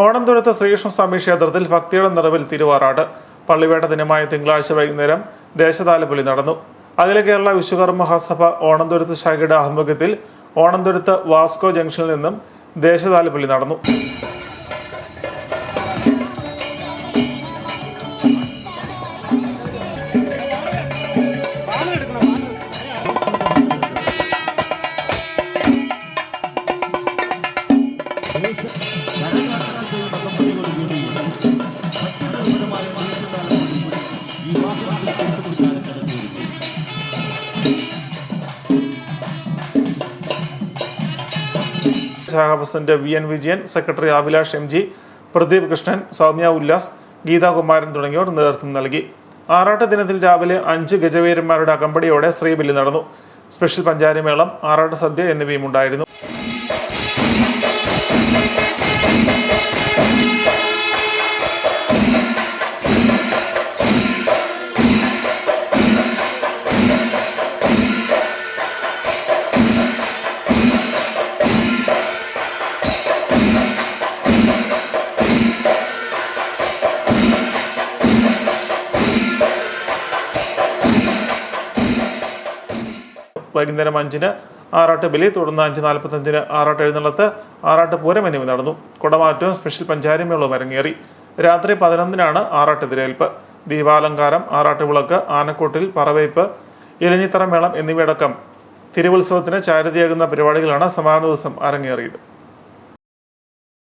ഓണംതുരത്ത് ശ്രീകൃഷ്ണസ്വാമി ക്ഷേത്രത്തിൽ ഭക്തിയുടെ നിറവിൽ തിരുവാറാട്ട്. പള്ളിവേട്ട ദിനമായ തിങ്കളാഴ്ച വൈകുന്നേരം ദേശതാലപ്പൊലി നടന്നു. അഖില കേരള വിശ്വകർമ്മ മഹാസഭ ഓണംതുരത്ത് ശാഖയുടെ ആഭിമുഖ്യത്തിൽ ഓണംതുരത്ത് വാസ്കോ ജംഗ്ഷനിൽ നിന്നും ദേശതാലപ്പൊലി നടന്നു. ശാഖ V N Vijayan secretary Abhilash M G Pradeep Krishnan Soumya Ullas Geethakumaran തുടങ്ങിയവർ നേതൃത്വം നൽകി. ആറാട്ട് ദിനത്തിൽ രാവിലെ അഞ്ച് ഗജവീരന്മാരുടെ അകമ്പടിയോടെ ശ്രീബലി നടന്നു. സ്പെഷ്യൽ പഞ്ചാരിമേളം ആറാട്ട് സദ്യ എന്നിവയും ഉണ്ടായിരുന്നു വൈകുന്നേരം അഞ്ചിന് ആറാട്ട് ബലി തുടർന്ന് അഞ്ച് നാൽപ്പത്തഞ്ചിന് ആറാട്ട് എഴുന്നള്ളത്ത് ആറാട്ട് പൂരം എന്നിവ നടന്നു. കുടമാറ്റവും സ്പെഷ്യൽ പഞ്ചാരിമേളവും അരങ്ങേറി. രാത്രി പതിനൊന്നിനാണ് ആറാട്ട് എതിരേൽപ്പ്. ദീപാലങ്കാരം ആറാട്ട് വിളക്ക് ആനക്കൂട്ടിൽ പറവേപ്പ് ഇലഞ്ഞിത്തറ മേളം എന്നിവയടക്കം തിരുവുത്സവത്തിന് ചാരുതിയാകുന്ന പരിപാടികളാണ് സമാപന ദിവസം അരങ്ങേറിയത്.